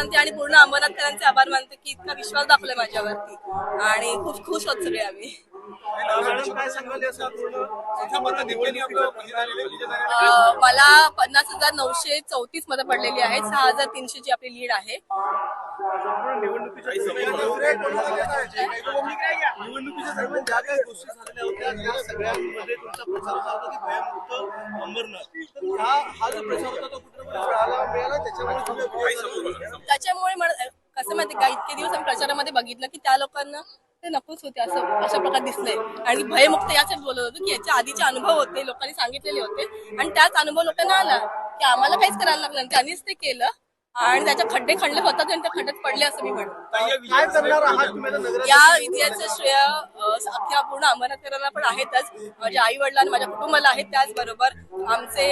मानते आणि पूर्ण अंबरनाथकरांचे आभार मानते की इतका विश्वास दाखवलाय माझ्यावरती. आणि खूप खुश होत सगळे आम्ही. मला पन्नास हजार नऊशे चौतीसमध्ये पडलेली आहे सहा हजार तीनशे ची आपली लीड आहे. निवडणुकीच्या अंबरनाथ. हा जो प्रचार होता तो त्याच्यामुळे कसं माहिती का? इतके दिवस आम्ही प्रचारामध्ये बघितलं की त्या लोकांना ते नकोच होते असं अशा प्रकारे दिसलंय. आणि भयमुक्त यासाठी बोलत होतो की याच्या आधीचे अनुभव होते लोकांनी सांगितलेले होते. आणि त्याच अनुभव लोकांना आला की आम्हाला काहीच करायला लागलं. त्यांनीच ते केलं. आणि त्याच्या खड्डे खणले होतात आणि त्या खड्ड्यात पडले असं मी म्हणतो या विजयाचं श्रेय अख्ख्या पूर्ण अंबरनाथकरांना पण आहेतच. माझ्या आई वडिलांना माझ्या कुटुंबाला आहेत त्याचबरोबर आमचे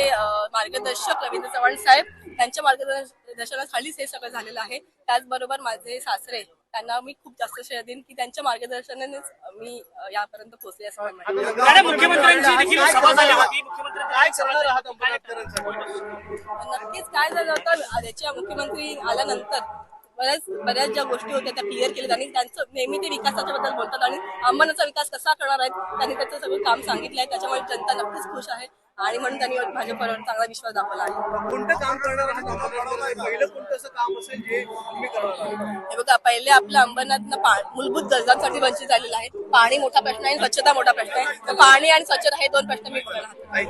मार्गदर्शक रवींद्र चव्हाण साहेब. त्यांच्या मार्गदर्शनाखालीच हे सगळं झालेलं आहे. त्याचबरोबर माझे सासरे त्यांना मी खूप जास्त श्रेय देईन की त्यांच्या मार्गदर्शनानेच मी यापर्यंत पोहोचले असं नक्कीच काय झालं होतं याच्या मुख्यमंत्री आल्यानंतर बऱ्याच बऱ्याच ज्या गोष्टी होत्या त्या क्लिअर केल्या आणि त्यांचं नेहमी ते विकासाच्या बद्दल बोलतात आणि अंबरनाथचा विकास कसा करणार आहेत त्यांनी त्याचं सगळं काम सांगितलं आहे त्याच्यामुळे जनता नक्कीच खुश आहे आणि म्हणून त्यांनी भाजपवर चांगला विश्वास दाखवला आहे. कोणतं काम करणार पहिलं कोणतं असं काम असेल जे तुम्ही करणार आहात? हे बघा पहिले आपलं अंबरनाथनं मूलभूत गरजांसाठी वंचित झालेलं आहे. पाणी मोठा प्रश्न आहे आणि स्वच्छता मोठा प्रश्न आहे. तर पाणी आणि स्वच्छता हे दोन प्रश्न मी करणार